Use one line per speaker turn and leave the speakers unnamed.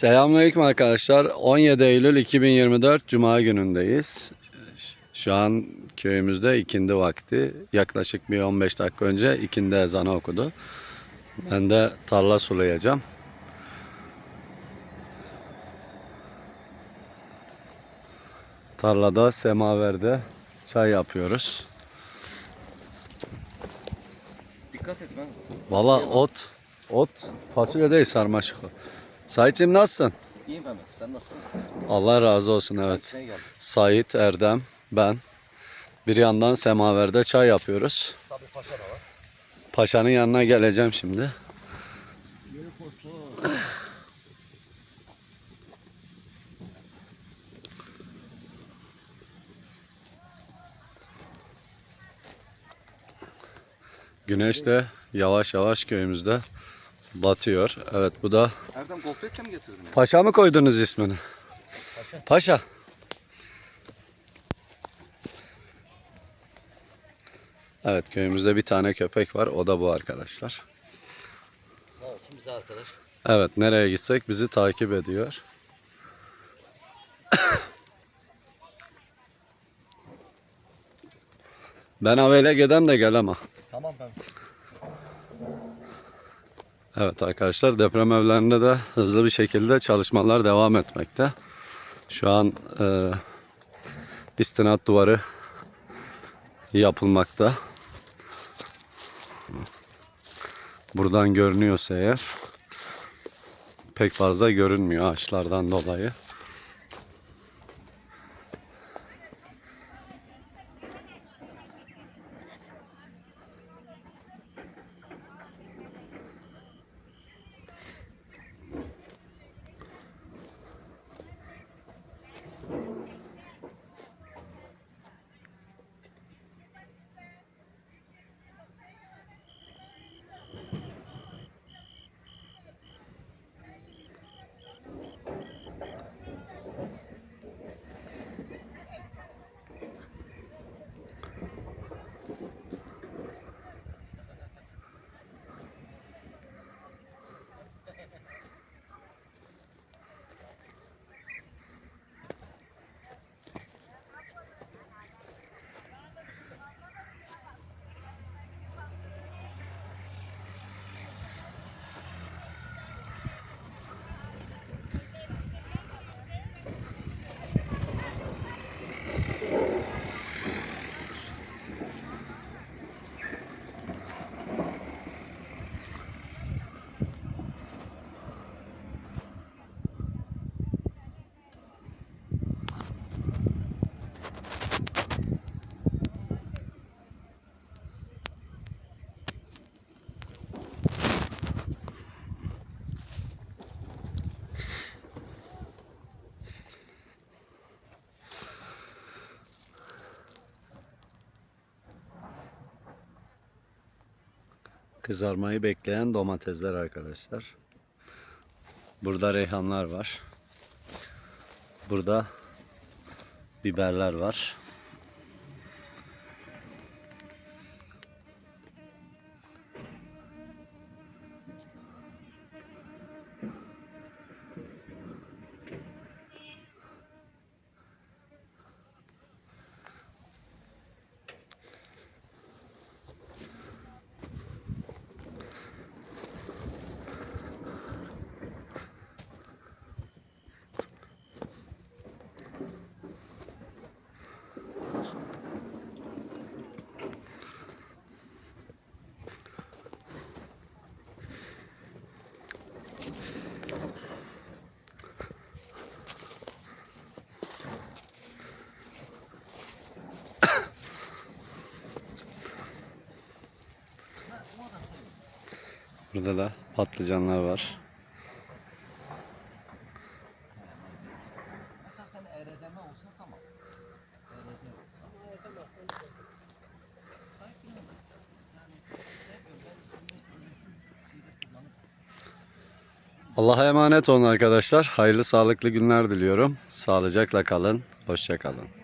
Selamünaleyküm arkadaşlar. 17 Eylül 2024 Cuma günündeyiz. Şu an köyümüzde ikindi vakti. Yaklaşık bir 15 dakika önce ikindi ezanı okudu. Ben de tarla sulayacağım. Tarlada semaverde çay yapıyoruz.
Dikkat et ben.
Valla ot, ot fasulye değil sarmaşık o. Saitçim nasılsın?
İyiyim Mehmet. Sen nasılsın?
Allah razı olsun evet. Sait, Erdem, ben. Bir yandan semaverde çay yapıyoruz.
Tabii paşa da var.
Paşanın yanına geleceğim şimdi. Güneş de yavaş yavaş köyümüzde batıyor. Evet bu da
Erdem gofretle mi getirdin? ya?
Paşa mı koydunuz ismini?
Paşa.
Paşa. Evet köyümüzde bir tane köpek var. O da bu arkadaşlar.
Sağ olsun bize arkadaş.
Evet nereye gitsek bizi takip ediyor. ben aveyle gidem de gelemem.
Tamam ben.
Evet arkadaşlar deprem evlerinde de hızlı bir şekilde çalışmalar devam etmekte. Şu an e, istinat duvarı yapılmakta. Buradan görünüyorsa eğer pek fazla görünmüyor ağaçlardan dolayı. Kızarmayı bekleyen domatesler arkadaşlar. Burada reyhanlar var. Burada biberler var. Burada da patlıcanlar var.
Eredeme olsa tamam.
Allah'a emanet olun arkadaşlar. Hayırlı sağlıklı günler diliyorum. Sağlıcakla kalın. Hoşça kalın.